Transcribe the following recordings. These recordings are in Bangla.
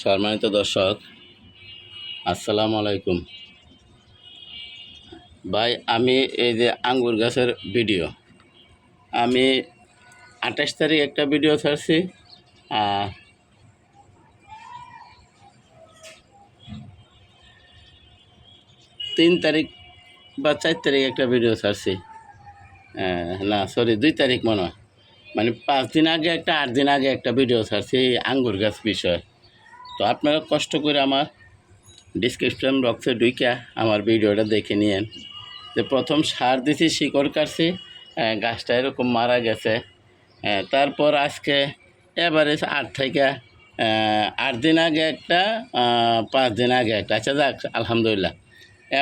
সম্মানিত দর্শক, আসসালামু আলাইকুম। ভাই, আমি এই যে আঙ্গুর গাছের ভিডিও, আমি আঠাশ তারিখ একটা ভিডিও ছাড়ছি তিন তারিখ বা চার তারিখ একটা ভিডিও ছাড়ছি। না সরি দুই তারিখ মনে হয়। মানে পাঁচ দিন আগে একটা, আট দিন আগে একটা ভিডিও ছাড়ছি আঙ্গুর গাছ বিষয়। তো আপনারা কষ্ট করে আমার ডিসক্রিপশন বক্সে ঢুইকা আমার ভিডিওটা দেখে নিয়েন। যে প্রথম সার দিছি, শিকড় কাটছি গাছটা এরকম মারা গেছে। তারপর আজকে এবারে আট থেকে আট দিন আগে একটা পাঁচ দিন আগে একটা। আচ্ছা যাক, আলহামদুলিল্লাহ।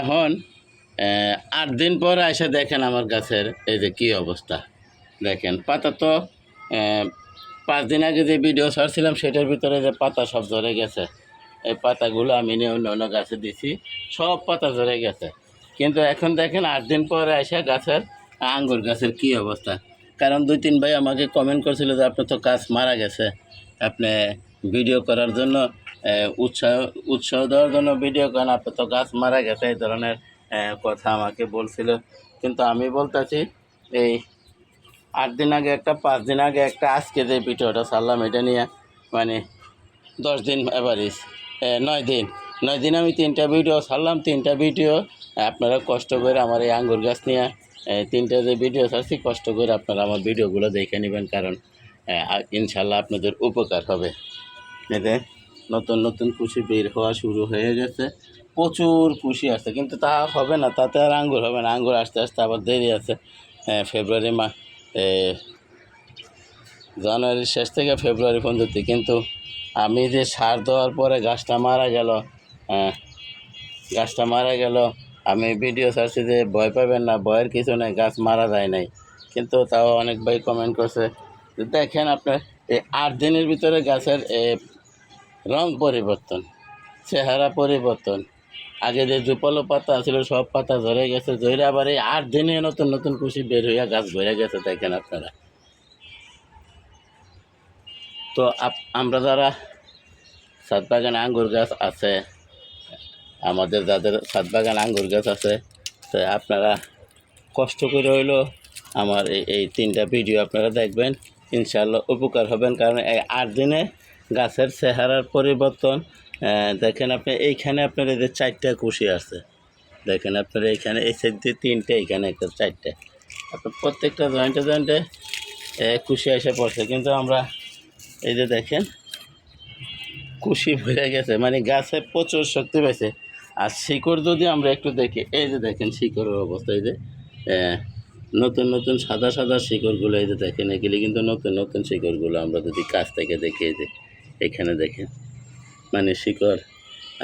এখন আট দিন পর এসে দেখেন আমার গাছের এই যে কী অবস্থা। দেখেন, পাতা তো পাঁচ দিন আগে যে ভিডিও ছাড়ছিলাম, সেটার ভিতরে যে পাতা সব ঝরে গেছে। এই পাতাগুলো আমি নিয়ে অন্য অন্য গাছে দিছি, সব পাতা ঝরে গেছে। কিন্তু এখন দেখেন, আট দিন পরে এসে গাছের আঙ্গুর গাছের কী অবস্থা। কারণ দুই তিন ভাই আমাকে কমেন্ট করছিল যে, আপনার তো গাছ মারা গেছে। আপনি ভিডিও করার জন্য উৎসাহ উৎসাহ দেওয়ার জন্য ভিডিও করেন। আপনার তো গাছ মারা গেছে, এই ধরনের কথা আমাকে বলছিল। কিন্তু আমি বলতেছি, এই আট দিন আগে একটা পাঁচ দিন আগে একটা আজকে যে ভিডিওটা ছাড়লাম এটা নিয়ে মানে দশ দিন এভারেজ নয় দিন। নয় দিন আমি তিনটা ভিডিও ছাড়লাম তিনটা ভিডিও আপনারা কষ্ট করে আমার এই আঙ্গুর গাছ নিয়ে তিনটা যে ভিডিও ছাড়ছি কষ্ট করে আপনারা আমার ভিডিওগুলো দেখে নেবেন কারণ ইনশাল্লাহ আপনাদের উপকার হবে। এতে নতুন নতুন কুশি বের হওয়া শুরু হয়ে গেছে। প্রচুর কুশি আছে কিন্তু তা হবে না তাতে আর আঙ্গুর হবে না। আঙ্গুর আস্তে আস্তে আবার দেরি আছে। ফেব্রুয়ারি মা এ, জানুয়ারির শেষ থেকে ফেব্রুয়ারি পর্যন্ত, কিন্তু আমি যে সার দেওয়ার পরে গাছটা মারা গেল গাছটা মারা গেল, আমি ভিডিও ছাড়ছি যে ভয় পাবেন না, ভয়ের কিছু নেই, গাছ মারা যায় নাই। কিন্তু তাও অনেক ভাই কমেন্ট করছে দেখেন আপনার এই আট দিনের ভিতরে গাছের রং পরিবর্তন, চেহারা পরিবর্তন। আগে যে জুপালো পাতা ছিল, সব পাতা ঝরে গেছে ঝরে আবার এই আট দিনে নতুন নতুন কুশি বের হইয়া গাছ ভরে গেছে, দেখেন আপনারা। তো আমরা যারা ছাদ বাগানে আঙ্গুর গাছ আছে, আমাদের যাদের ছাদ বাগান আঙ্গুর গাছ আছে, তো আপনারা কষ্ট করে হইল আমার এই তিনটা ভিডিও আপনারা দেখবেন ইনশাল্লাহ উপকার হবেন, কারণ এই আট দিনে গাছের চেহারার পরিবর্তন দেখেন আপনি, এইখানে আপনার এই যে চারটা কুশি আছে। দেখেন আপনার এইখানে, এই সাইড দিয়ে তিনটে, এইখানে একটা চারটে। আপনার প্রত্যেকটা জয়েন্টে জয়েন্টে কুশি এসে পড়ছে। কিন্তু আমরা এই যে দেখেন, কুশি ভরে গেছে। মানে গাছে প্রচুর শক্তি পাইছে। আর শিকড় যদি আমরা একটু দেখি, এই যে দেখেন শিকড়ের অবস্থা, এই যে নতুন নতুন সাদা সাদা শিকড়গুলো, এই যে দেখেন, এগুলি কিন্তু নতুন নতুন শিকড়গুলো আমরা যদি কাছ থেকে দেখি, এই যে, এখানে দেখেন। মানে শিকড়,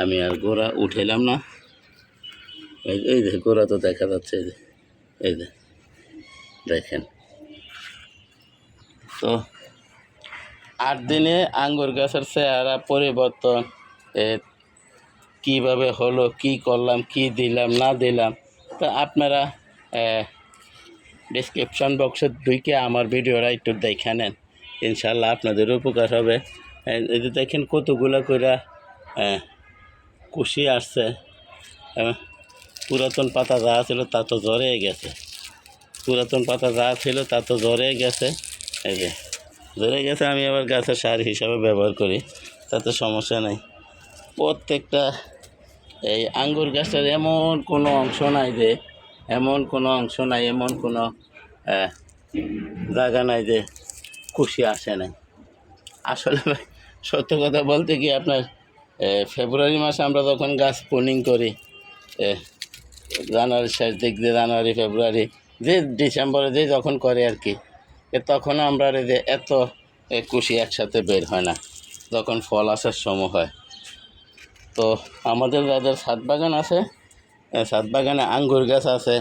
আমি আর গোড়া উঠেলাম না। এই যে গোড়া তো দেখা যাচ্ছে, এই যে দেখেন। তো আট দিনে আঙ্গুর গাছের চেহারা পরিবর্তন কীভাবে হলো, কি করলাম, কি দিলাম, না দিলাম, তো আপনারা ডিসক্রিপশন বক্সে ঢুকে আমার ভিডিওটা একটু দেখে নেন। ইনশাল্লাহ আপনাদের উপকার হবে। এ, এই যে দেখেন কতগুলো করে কুশি আসছে। পুরাতন পাতা যা ছিল তা তো জ্বরে গেছে। পুরাতন পাতা যা ছিল তা তো জ্বরে গেছে। এই যে ধরে গেছে আমি আবার গাছের সার হিসাবে ব্যবহার করি তাতে সমস্যা নেই। প্রত্যেকটা এই আঙ্গুর গাছের এমন কোনো অংশ নাই যে এমন কোনো অংশ নাই এমন কোনো জায়গা নাই যে খুশি আসে নাই। আসলে ভাই সত্য কথা বলতে কি আপনার ফেব্রুয়ারি মাসে আমরা যখন গাছ পুনিং করি এ, জানুয়ারির শেষ দিক দিয়ে জানুয়ারি ফেব্রুয়ারি যে ডিসেম্বরে যে যখন করে আর কি তখন আমরা যে এত কুশি একসাথে বের হয় না যখন ফল আসার সময় হয়। তো আমাদের যাদের ছাদ বাগান আছে ছাদ বাগানে আঙ্গুর গাছ আছে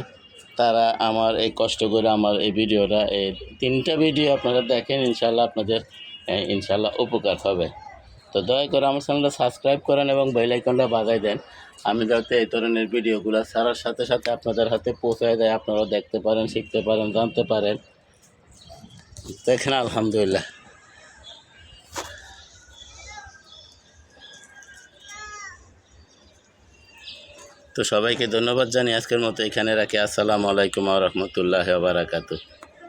তারা আমার এই কষ্ট করে আমার এই ভিডিওটা এই তিনটা ভিডিও আপনারা দেখেন ইনশাল্লাহ আপনাদের হ্যাঁ, ইনশাল্লাহ উপকার হবে। তো দয়া করে আমার চ্যানেলটা সাবস্ক্রাইব করেন এবং বেলাইকনটা বাজাই দেন। আমি যাতে এই ধরনের ভিডিওগুলো ছাড়ার সাথে সাথে আপনাদের হাতে পৌঁছায় দেয় আপনারাও দেখতে পারেন, শিখতে পারেন, জানতে পারেন। দেখেন আলহামদুলিল্লাহ। তো সবাইকে ধন্যবাদ জানি আজকের মতো এখানে রাখি। আসসালামু আলাইকুম রহমতুল্লাহ বারাকাতু